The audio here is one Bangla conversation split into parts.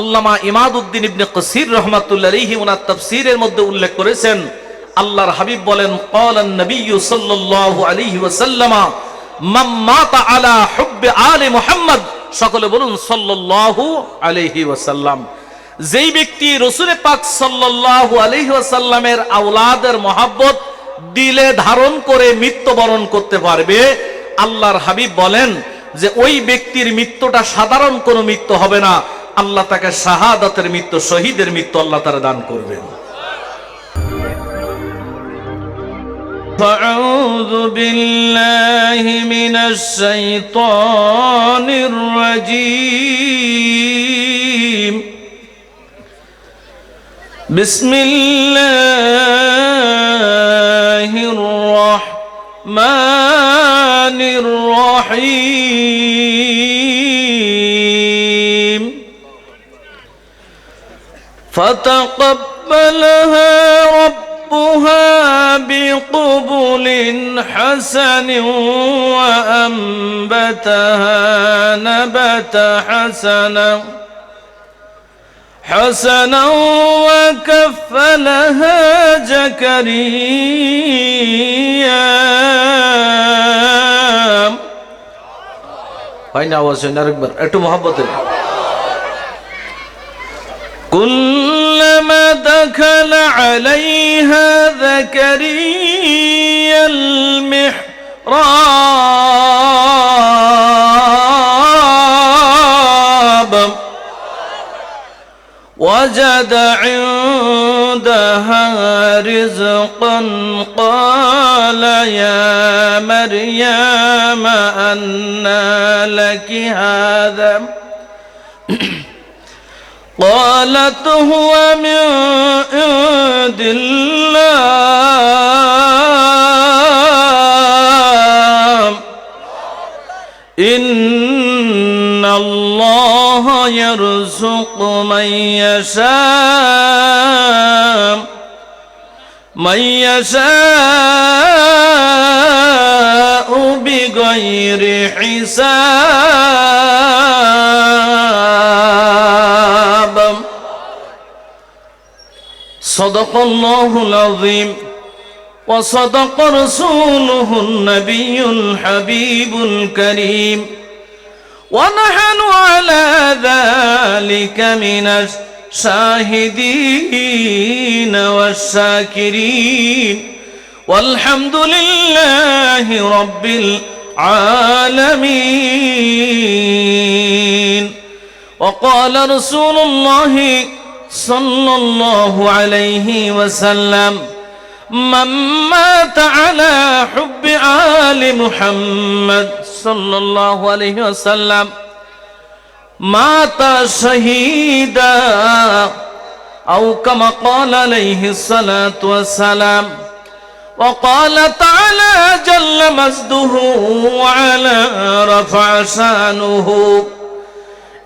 আল্লামা ইমাদউদ্দিন ইবনে কসির রহমাতুল্লাহ ওনার তাফসীরের মধ্যে উল্লেখ করেছেন, আল্লাহর হাবিব বলেন, ক্বালান নবিয়্যু সাল্লাল্লাহু আলাইহি ওয়াসাল্লামা, মান মাতা আলা হুব্বি আলি মুহাম্মদ সকলে বলুন, সাল্লাল্লাহু আলাইহি ওয়াসাল্লাম যেই ব্যক্তি রসুলের পাক সাল্লাল্লাহু আলাইহি ওয়াসাল্লামের আওলাদের মহাব্বত দিলে ধারণ করে মৃত্যুবরণ করতে পারবে, আল্লাহর হাবিব বলেন যে, ওই ব্যক্তির মৃত্যুটা সাধারণ কোনো মৃত্যু হবে না আল্লাহ তাকে শাহাদাতের মৃত্যু শহীদের মৃত্যু আল্লাহ তারা দান করবেন أعوذ بالله من الشيطان الرجيم بسم الله الرحمن الرحيم فتقبلها ربها بقبل حسن وأنبتها نبت حسنا حسنا وكفلها زكريا. هاي نعوذ نركبر اتو محبته عليها زكريا المحراب. وجد عندها رزقا قال يا مريم أنى لك هذا قالت هو من عند الله. إن الله يرزق من يشاء. من يشاء بغير حساب. صدق الله العظيم. وصدق رسوله النبي الحبيب الكريم. ونحن على ذلك من الشاهدين والشاكرين. والحمد لله رب العالمين. وقال رسول الله صلى الله عليه وسلم. من مات على حب آل محمد صلى الله عليه وسلم مات شهيدا أو كما قال عليه الصلاة والسلام. وقال تعالى جل مجده وعلى رفع شانه.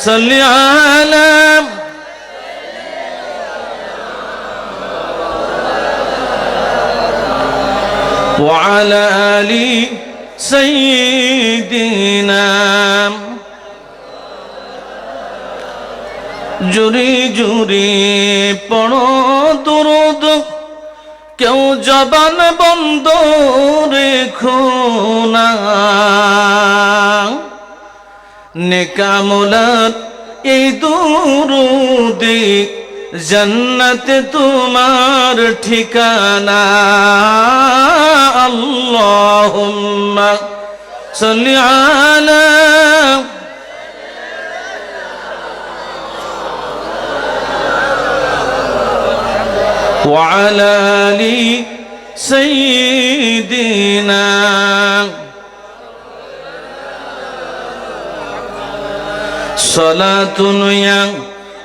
صل على وعلى آل سيدنا জুরি জুরি পড়ো দুরুদ কেউ জবান বন্ধ রেখো না নেকামুলাত এই দুরুদে জন্নত তোমার ঠিকানা আল্লাহুম্মা সাল্লি আলা وعلى آل سيدنا صلاه يا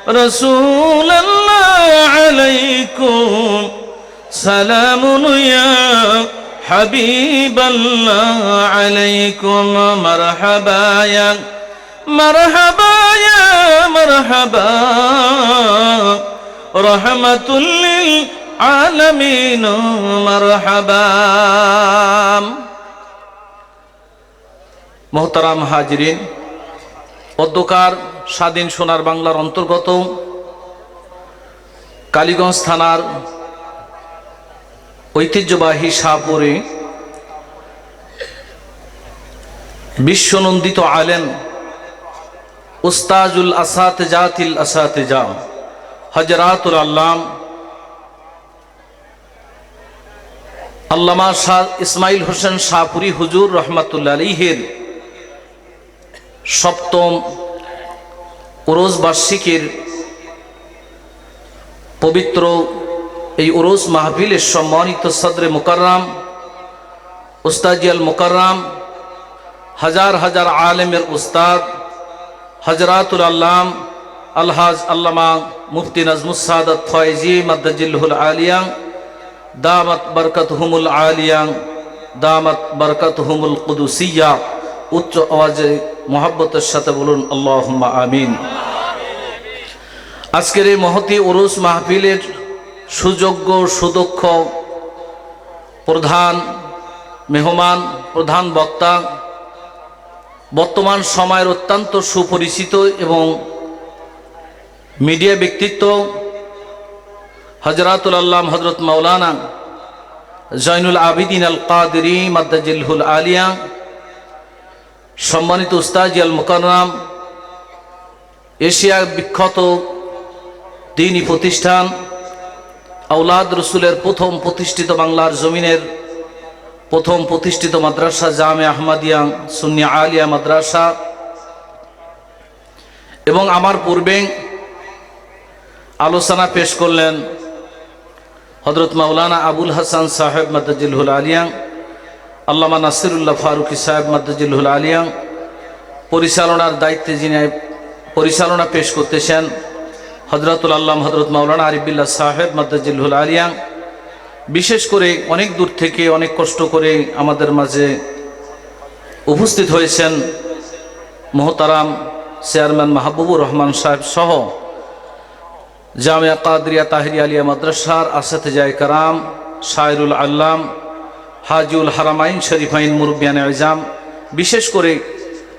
رسول الله عليكم. سلام يا حبيب الله عليكم. مرحبا يا مرحبا يا مرحبا. رحمة للعالمين مرحبا. محترم حاضرين অধ্যকার স্বাধীন সোনার বাংলার অন্তর্গত কালীগঞ্জ থানার ঐতিহ্যবাহী শাহপুরে বিশ্বনন্দিত আলেন উস্তাজুল আসাতে জাতিল আসাতে যা হজরাতুল আল্লাম, আল্লামা শাহ ইসমাইল হোসেন শাহপুরি হুজুর রহমাতুল্লা আলীহের সপ্তম ওরোজ বার্ষিকীর পবিত্র এই ওরোজ মাহফিলের সম্মানিত সদরে মুকাররাম উস্তাজিয়াল মুকাররাম, হাজার হাজার আলেমের উস্তাদ হজরাতুল আল্লাম, আলহাজ আল্লামা মুফতি নজমুসাদত ফয়েজি মদ্দাজিল্লুল আলিয়াং, দামত বরকত হুমুল আলিয়াং, দামত বরকত হুমুল কুদুসিয়া। উচ্চ আওয়াজে মোহাব্বতের সাথে বলুন আল্লাহ আমিন। আজকের এই মহতি উরুস মাহফিলের সুযোগ্য, সুদক্ষ প্রধান মেহমান, প্রধান বক্তা, বর্তমান সময়ের অত্যন্ত সুপরিচিত এবং মিডিয়া ব্যক্তিত্ব হজরাতুল আল্লাহ হজরত মৌলানা জৈনুল আবিদিন আল কাদরি মাদ্দাজিল্হুল আলিয়া সম্মানিত উস্তাজি আল মুকাররাম এশিয়া বিখ্যাত দিনী প্রতিষ্ঠান আউলাদ রসুলের প্রথম প্রতিষ্ঠিত বাংলার জমিনের প্রথম প্রতিষ্ঠিত মাদ্রাসা জামে আহমাদিয়া সুন্নি আলিয়া মাদ্রাসা। এবং আমার পূর্বে আলোচনা পেশ করলেন হজরত মাওলানা আবুল হাসান সাহেব মাদ্দাজিল্হুল আলিয়াং। আল্লামা নাসিরুল্লাহ ফারুকি সাহেব মাদ্দাজিল্হুল আলিয়াং পরিচালনার দায়িত্বে যিনি পরিচালনা পেশ করতেছেন হজরতুল আল্লাহ হজরত মাওলানা আরিফুল্লাহ সাহেব মাদ্দাজিল্হুল আলিয়াং। বিশেষ করে অনেক দূর থেকে অনেক কষ্ট করে আমাদের মাঝে উপস্থিত হয়েছেন মোহতারাম চেয়ারম্যান মাহবুবুর রহমান সাহেব সহ জামিয়া কাদরিয়া তাহিরি আলিয়া মাদ্রাসার আসাতে জায় কারাম আল্লাম হাজিউল হারামাইন শরীফাইন মুরব্বিয়ান আজাম বিশেষ করে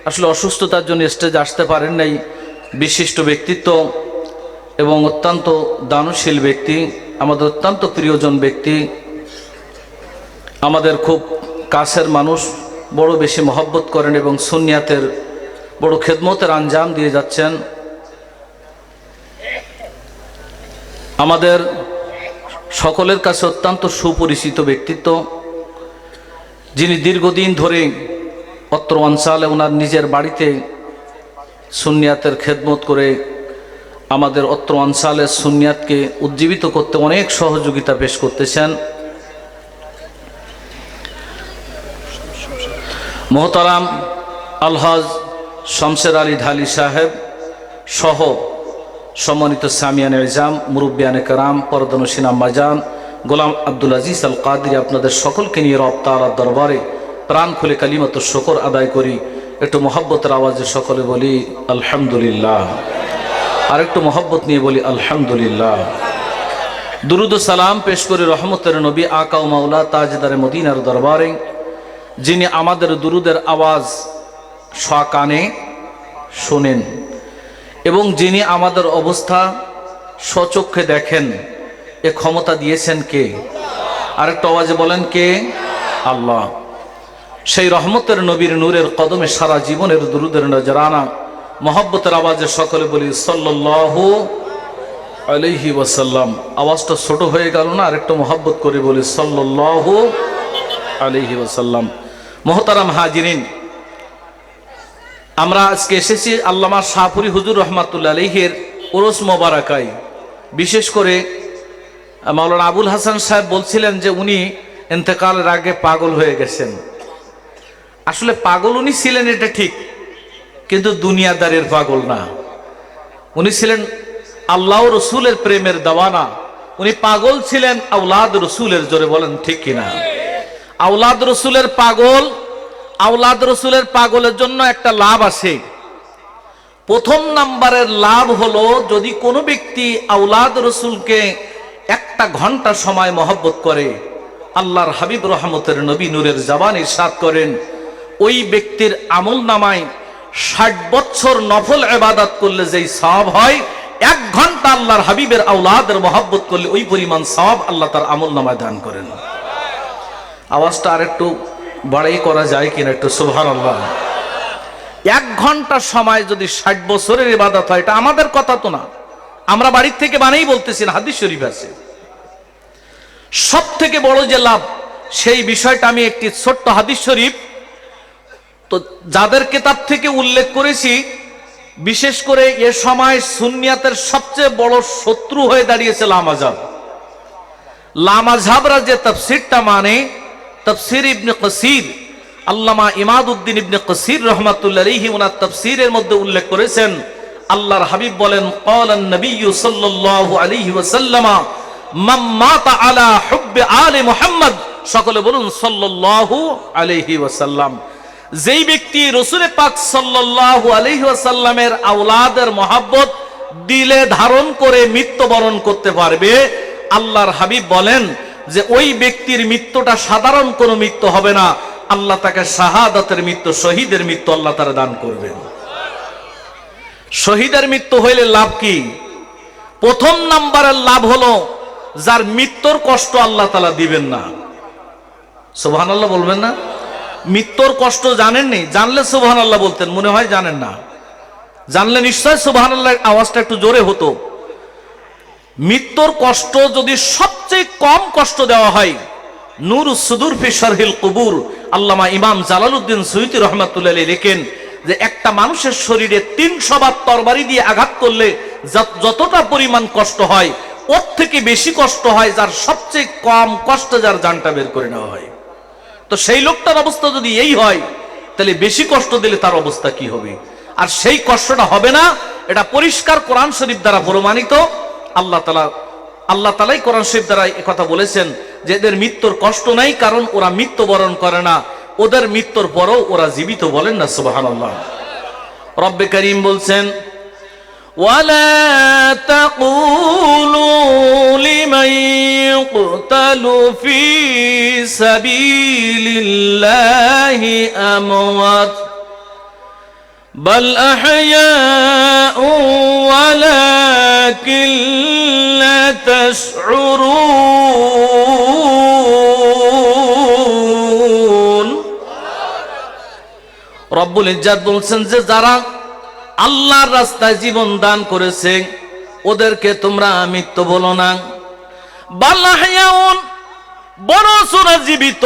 আসলে অসুস্থতার জন্য স্টেজ আসতে পারেন নাই। বিশিষ্ট ব্যক্তিত্ব এবং অত্যন্ত দানশীল ব্যক্তি, আমাদের অত্যন্ত প্রিয়জন ব্যক্তি, আমাদের খুব কাছের মানুষ, বড় বেশি মহব্বত করেন এবং সুনিয়াতের বড় খেদমতের আঞ্জাম দিয়ে যাচ্ছেন। আমাদের সকলের কাছে অত্যন্ত সুপরিচিত ব্যক্তিত্ব। যিনি দীর্ঘদিন ধরে অত্র অঞ্চলে ওনার নিজের বাড়িতে সুনিয়াতের খেদমত করে আমাদের অত্র অঞ্চলের সুনিয়াতকে উজ্জীবিত করতে অনেক সহযোগিতা পেশ করতেছেন। মোহতারাম আলহাজ শমশের আলী ঢালি সাহেব সহ সম্মানিত সামিয়ান এজাম মুরব্বিয়ানে কারাম, পরদনসিন আম্মাজান গোলাম আব্দুল আজিজ আল কাদির আপনাদের সকলকে নিয়ে রপ্তার দরবারে প্রাণ খুলে কালিমত শকর আদায় করি। একটু মহব্বতের আওয়াজে সকলে বলি, আলহামদুলিল্লাহ। আর একটু মোহব্বত নিয়ে বলি, আলহামদুলিল্লাহ। দুরুদ সালাম পেশ করে রহমতের নবী আকাউ মাওলা তাজদারে মদিনার দরবারে, যিনি আমাদের দুরুদের আওয়াজ স্বকানে শোনেন এবং যিনি আমাদের অবস্থা স্বচক্ষে দেখেন। এ ক্ষমতা দিয়েছেন কে? আরেকটা আওয়াজে বলেন কে? আল্লাহ। সেই রহমতের নবীর নূরের কদমে সারা জীবনের দুরুদের নজরানা, মহব্বতের আওয়াজে সকলে বলি, সাল্লাল্লাহু আলাইহি ওয়াসাল্লাম। আওয়াজটা ছোট হয়ে গেল না, আরেকটু মহব্বত করে বলি, সাল্লাল্লাহু আলাইহি ওয়াসাল্লাম। মোহতারাম হাজিরিন, আমরা আজকে এসেছি আল্লামা শাহপুরি হুজুর রহমাতুল্লা আলহের ওরস মোবারকাই বিশেষ করে মাওলানা আবুল হাসান সাহেব বলছিলেন যে উনি এতেকালের আগে পাগল হয়ে গেছেন। আসলে পাগল উনি ছিলেন এটা ঠিক, কিন্তু দুনিয়াদারের পাগল না। উনি ছিলেন আল্লাহ রসুলের প্রেমের দেওয়ানা। উনি পাগল ছিলেন আউলাদ রসুলের, জোরে বলেন ঠিক কিনা? আউলাদ রসুলের পাগল আউলাদ রসুলের পাগলের জন্য একটা লাভ আছে। প্রথম নাম্বারের লাভ হলো যদি কোনো ব্যক্তি আউলাদ রসুলকে একটা ঘণ্টা সময় মহব্বত করে। আল্লাহর হাবিব রহমতের নবী নূরের জবান ইরশাদ করেন, ওই ব্যক্তির আমল নামায় ষাট বছর নফল এবাদাত করলে যেই সব হয়, এক ঘণ্টা আল্লাহর হাবিবের আউলাদের মহব্বত করলে ওই পরিমাণ সব আল্লাহ তার আমল নামায় দান করেন। আওয়াজটা আর একটু বড়াই করা যায় কিনা একটু সুভান আল্লাহ এক ঘণ্টা সময় যদি ষাট বছরের ইবাদত হয়, এটা আমাদের কথা তো না। আমরা বাড়ির থেকে বানেই বলতেছি না, হাদিস শরীফ আছে। সব থেকে বড় যে লাভ, সেই বিষয়টা আমি একটি ছোট্ট হাদিস শরীফ। তো যাদের কেতাব থেকে উল্লেখ করেছি, বিশেষ করে এ সময় সুনিয়াতের সবচেয়ে বড় শত্রু হয়ে দাঁড়িয়েছে লামাজাব লামাঝাবরা যে তফসিরটা মানে তফসির ইবনে কসির, আল্লামা ইমাদউদ্দিন ইবনে কসির রহমাতুল্লাহি ওনার তফসিরের মধ্যে উল্লেখ করেছেন আল্লাহর হাবিব বলেন ক্বালান নবিয়্যু সাল্লাল্লাহু আলাইহি ওয়াসাল্লামা, মান মাতা আলা হুব্বি আলি মুহাম্মদ সকলে বলুন, সাল্লাল্লাহু আলাইহি ওয়াসাল্লাম যেই ব্যক্তি রসুল পাক সাল্লাল্লাহু আলাইহি ওয়াসাল্লামের আওলাদের মহাব্বত দিলে ধারণ করে মৃত্যুবরণ করতে পারবে, আল্লাহর হাবিব বলেন যে, ওই ব্যক্তির মৃত্যুটা সাধারণ কোনো মৃত্যু হবে না, আল্লাহ তাকে শাহাদাতের মৃত্যু, শহীদের মৃত্যু আল্লাহ তারা দান করবেন। শহীদের মৃত্যু হইলে লাভ কি? প্রথম নাম্বারের লাভ হলো, যার মৃত্যুর কষ্ট আল্লাহ তালা দিবেন না। সুবহান আল্লাহ বলবেন না? মৃত্যুর কষ্ট জানেননি? জানলে সুবহান আল্লাহ বলতেন, মনে হয় জানেন না। জানলে নিশ্চয় সুবহান আল্লাহ আওয়াজটা একটু জোরে হতো। মৃত্যুর কষ্ট যদি সবচেয়ে কম কষ্ট দেওয়া হয়, নূর সুদূর ফি শারহিল কুবুর, আল্লামা ইমাম জালালউদ্দিন সুয়ুতি রহমাতুল্লাহ লেখেন যে একটা মানুষের শরীরে তিনশো বার তরবারি দিয়ে আঘাত করলে যতটা পরিমাণ কষ্ট হয়, ওর থেকে বেশি কষ্ট হয়, যার সবচেয়ে কম কষ্ট যার জানটা বের করে নেওয়া হয়। তো সেই লোকটার অবস্থা যদি এই হয়, তাহলে বেশি কষ্ট দিলে তার অবস্থা কি হবে? আর সেই কষ্টটা হবে না, এটা পরিষ্কার কোরআন শরীফ দ্বারা প্রমাণিত। আল্লাহ তালা আল্লাহ তালাই কোরআন শরীফ দ্বারা কথা বলেছেন যে এদের মৃত্যুর কষ্ট নাই, কারণ ওরা মৃত্যুবরণ করে না। ওদের মৃত্যুর পরও ওরা জীবিত বলেন না সুবাহান আল্লাহ রব্বে করিম বলছেন ولا تقولوا لمن يقتل في سبيل الله أموات بل أحياء ولكن لا تشعرون রব্বুল ইজ্জাত বলছেন যে যারা আল্লাহর রাস্তায় জীবন দান করেছে, ওদেরকে তোমরা মৃত্যু বলো না। বাল্লাহিয়াউন বড় সুরা জীবিত,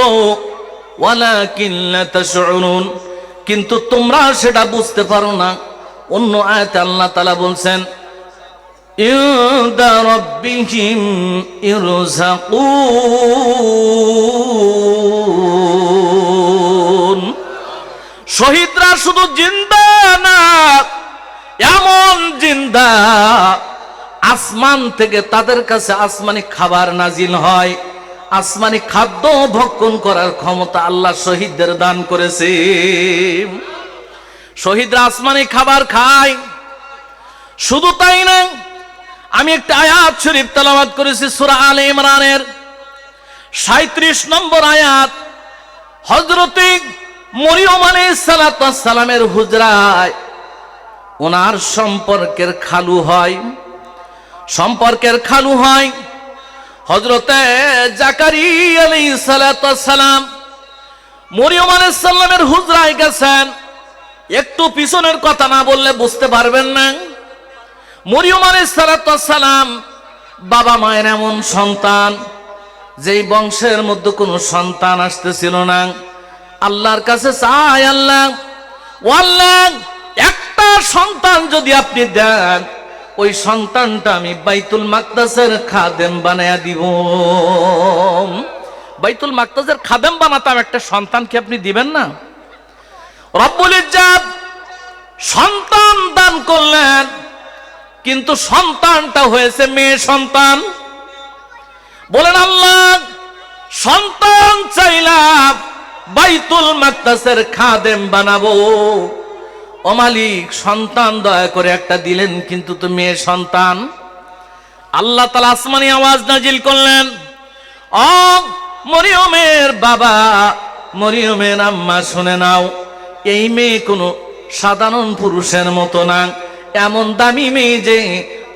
ওয়ালাকিন লা তাশউরুন কিন্তু তোমরা সেটা বুঝতে পারো না। অন্য আয়াতে আল্লাহ তাআলা বলছেন, ইনদা রাব্বিহিম ইরজাকুন শহীদরা শুধু জিন্দা না, এমন জিন্দা, আসমান থেকে তাদের কাছে আসমানি খাবার নাজিল হয়। আসমানি খাদ্য ভক্ষণ করার ক্ষমতা আল্লাহ শহীদদের দান করেছে। শহীদরা আসমানি খাবার খায়। শুধু তাই না, আমি একটা আয়াত শরীফ তেলাওয়াত করেছি সূরা আলে ইমরানের। 37 নম্বর আয়াত হজরতে মরিয়ম সালামের হুজরায় ওনার সম্পর্কের খালু হয়। সম্পর্কের খালু হয় হজরতে জাকারি আলী সালাম মরিয়ম সাল্লামের হুজরায় গেছেন। একটু পিছনের কথা না বললে বুঝতে পারবেন না। মরিয়ম সালাম বাবা মায়ের এমন সন্তান, যেই বংশের মধ্যে কোনো সন্তান আসতেছিল না। আল্লাহর কাছে চাই, আল্লাহ। আল্লাহ, একটা সন্তান যদি আপনি দেন, ওই সন্তানটা আমি বাইতুল মাকদাসের খাদেম বানায়া দিব। বাইতুল মাকদাসের খাদেম বানাতাম, একটা সন্তান কি আপনি দিবেন না? রব্বুল ইজ্জাত সন্তান দান করলেন, কিন্তু সন্তানটা হয়েছে মেয়ে সন্তান। বলেন আল্লাহ, সন্তান চাইলাম বাইতুল মাকদাসের খাদেম বানাবো। ও মালিক, সন্তান দয়া করে একটা দিলেন, কিন্তু তো মেয়ে সন্তান। আল্লাহ তালা আসমানি আওয়াজ নাজিল করলেন অ মরিয়মের বাবা, মরিয়মের আম্মা, শুনে নাও, এই মেয়ে কোনো সাধারণ পুরুষের মতো না। এমন দামি মেয়ে যে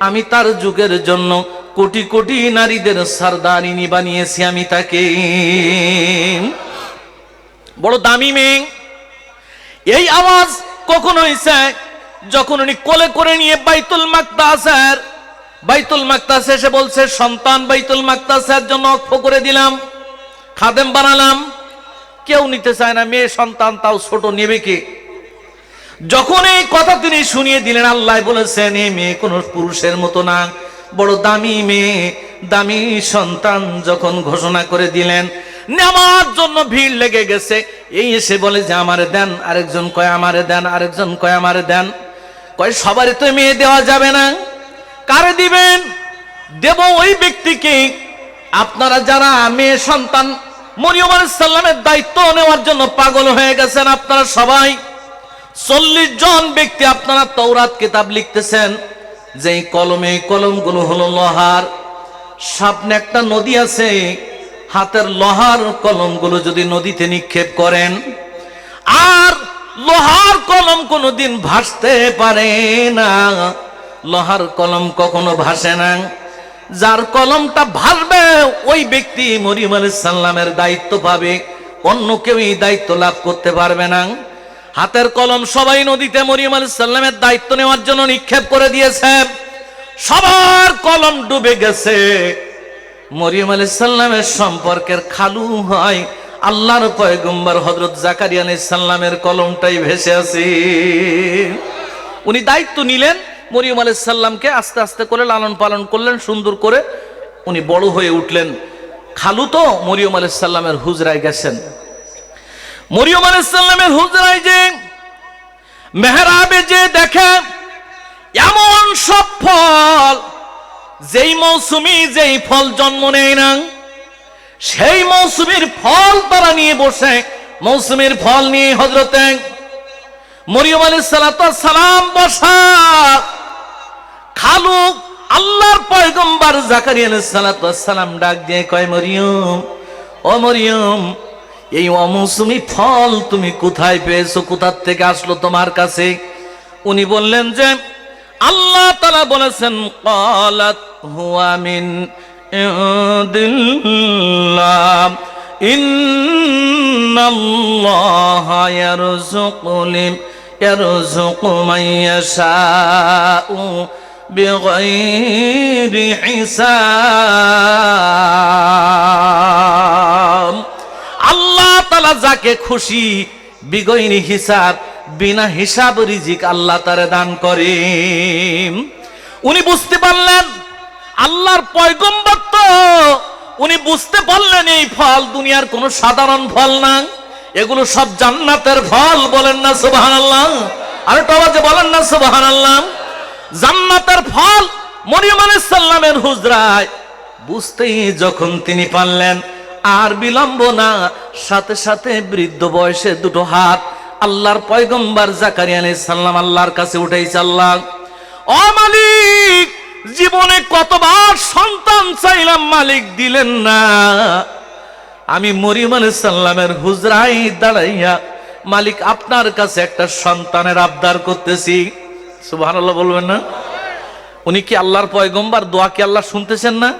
আমি তার যুগের জন্য কোটি কোটি নারীদের সর্দারিনী বানিয়েছি আমি তাকে। বড় দামি মেয়ে। এই আওয়াজ কখন হয়েছে যখন উনি কোলে করে নিয়ে বাইতুল মাকদাসের বাইতুল মাকতাস এসে বলছে, সন্তান বাইতুল মাকতাসের জন্য অক্ষ করে দিলাম, খাদেম বানালাম। কেউ নিতে চায় না, মেয়ে সন্তান তাও ছোট, নেবে কে? যখন এই কথা তিনি শুনিয়ে দিলেন, আল্লাহ বলেছেন এই মেয়ে কোন পুরুষের মতো না। বড় দামি মেয়ে, দামি সন্তান যখন ঘোষণা করে দিলেন নেওয়ার জন্য ভিড় লেগে গেছে। এই এসে বলে যে, আমারে দেন, আরেকজন কয়, আমারে দেন, আরেকজন কয়, আমারে দেন। কয়, সবারই তো মেয়ে দেওয়া যাবে না। কারে দিবেন? দেব ওই ব্যক্তিকে। আপনারা যারা মেয়ে সন্তান, মরিয়ম আলাইসাল্লামের দায়িত্ব নেওয়ার জন্য পাগল হয়ে গেছেন আপনারা সবাই। চল্লিশ জন ব্যক্তি আপনারা তৌরাত কিতাব লিখতেছেন, যেই কলমে কলমগুলো হলো লোহার। সামনে একটা নদী আছে হাতের লোহার কলমগুলো যদি নদীতে নিক্ষেপ করেন, আর লোহার কলম কোনোদিন ভাসতে পারে না। লোহার কলম কখনো ভাসে না। যার কলমটা ভাসবে, ওই ব্যক্তি মরিয়ম আলাইহিস সালামের দায়িত্ব পাবে। অন্য কেউ এই দায়িত্ব লাভ করতে পারবে না। হাতের কলম সবাই নদীতে মরিয়ম সালামের দায়িত্ব নেওয়ার জন্য নিক্ষেপ করে দিয়েছে। সবার কলম ডুবে গেছে। মরিয়ম আলাইহিস সালামের সম্পর্কের খালু হয়। আল্লাহর পয়গম্বর হজরত জাকারিয়া আলাইহিস সালামের কলমটাই ভেসে আছে উনি দায়িত্ব নিলেন, মরিয়ম আলাইহিস সালামকে আস্তে আস্তে করে লালন পালন করলেন, সুন্দর করে উনি বড় হয়ে উঠলেন। খালু তো মরিয়ম আলাইহিস সালামের হুজরায় গেছেন। মরিয়ম আলাইহিস সালামের হুজরায় যে মেহরাবে যে দেখে, এমন সব ফল যেই মৌসুমি যেই ফল জন্ম নেয় না, সেই মৌসুমীর ফল তারা নিয়ে বসে। মৌসুমীর ফল নিয়ে হজরতে মরিয়ম আলী সালাম বসা। খালু আল্লাহর পয়গম্বর জাকারিয়া সালাম ডাক দিয়ে কয়, মরিয়ম, ও মরিয়ম, এই অমৌসুমি ফল তুমি কোথায় পেয়েছ? কোথার থেকে আসলো তোমার কাছে? উনি বললেন যে আল্লাহ তালা বলেছেন কলাত হুয়া মিন মান হিসাব। আল্লাহ তালা যাকে খুশি বিগইনি হিসাব বিনা হিসাব রিজিক আল্লাহ তারে দান করে উনি বুঝতে পারলেন, আল্লাহর পয়গম্বর তো, উনি বুঝতে পারলেন এই ফল দুনিয়ার কোনো সাধারণ ফল না। এগুলো সব জান্নাতের ফল বলেন না সুবাহান আল্লাহ আর টবাজে বলেন না সুবাহান আল্লাহ জান্নাতের ফল মরিয়ম আলাইহিস সালামের হুজরায়। বুঝতেই যখন তিনি পারলেন, আর বিলম্ব না, সাথে সাথে বৃদ্ধ বয়সে দুটো হাত আল্লাহর পয়গম্বর জাকারিয়া আলাইহিস সালাম আল্লাহর কাছে উঠেছে আল্লাহ, ও মালিক, জীবনে কতবার সন্তান চাইলাম, মালিক দিলেন না। আমি মরিয়ম আলাইহিস হুজরাই দাঁড়াইয়া মালিক আপনার কাছে একটা সন্তানের আবদার করতেছি। সুবহানাল্লাহ বলবেন না? উনি কি আল্লাহর পয়গম্বর? দোয়া কি আল্লাহ শুনতেছেন না?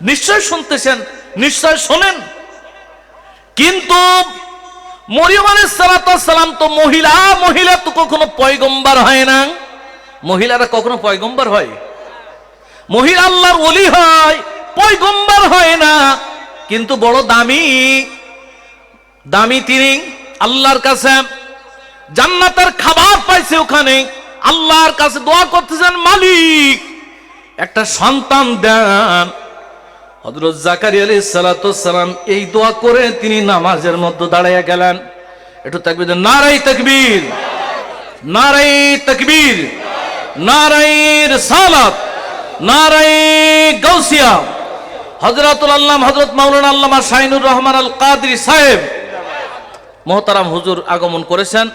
নিশ্চয় শুনতেছেন, নিশ্চয় শোনেন। কিন্তু মরিয়ম সালাম তো মহিলা মহিলা তো কখনো পয়গম্বর হয় না। মহিলারা কখনো পয়গম্বর হয়? মহিলা আল্লাহর ওলি হয়, পয়গম্বর হয় না। কিন্তু বড় দামি দামি তিনি আল্লাহর কাছে। জান্নাতের খাবার পাইছে ওখানে। আল্লাহর কাছে দোয়া করতেছেন, মালিক, একটা সন্তান দেন। হজরত জাকারি আলী সালাম এই দোয়া করে তিনি নামাজের মধ্যে দাঁড়াইয়া গেলেন। একটু তাকবির নারাই তকবীর নারাই তকবীর নারায়ের সালাত নারায় গৌসিয়া হজরতুল আল্লাহ হজরত মাওলানা আল্লামা শাহিনুর রহমান আল কাদরি সাহেব, মোহতারাম হুজুর আগমন করেছেন।